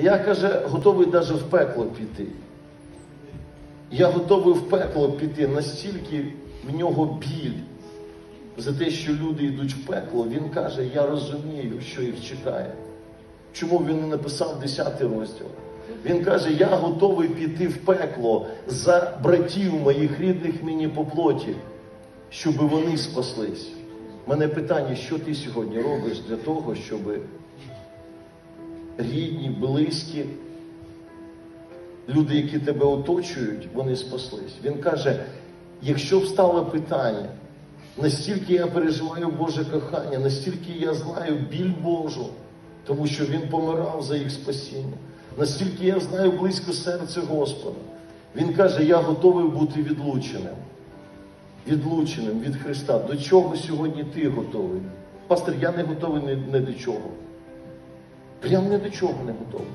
Я каже, готовий навіть в пекло піти. Я готовий в пекло піти, настільки в нього біль за те, що люди йдуть в пекло. Він каже, я розумію, що їх чекає. Чому він не написав 10 розділ? Він каже, я готовий піти в пекло за братів моїх рідних мені по плоті, щоб вони спаслись. У мене питання, що ти сьогодні робиш для того, щоб рідні, близькі, люди, які тебе оточують, вони спаслись. Він каже: якщо встало питання, настільки я переживаю Боже кохання, настільки я знаю біль Божу, тому що Він помирав за їх спасіння, настільки я знаю близько серце Господа. Він каже, я готовий бути відлученим. Відлученим від Христа. До чого сьогодні ти готовий? Пастор, я не готовий ні, ні до чого. Прям ні до чого не готовий.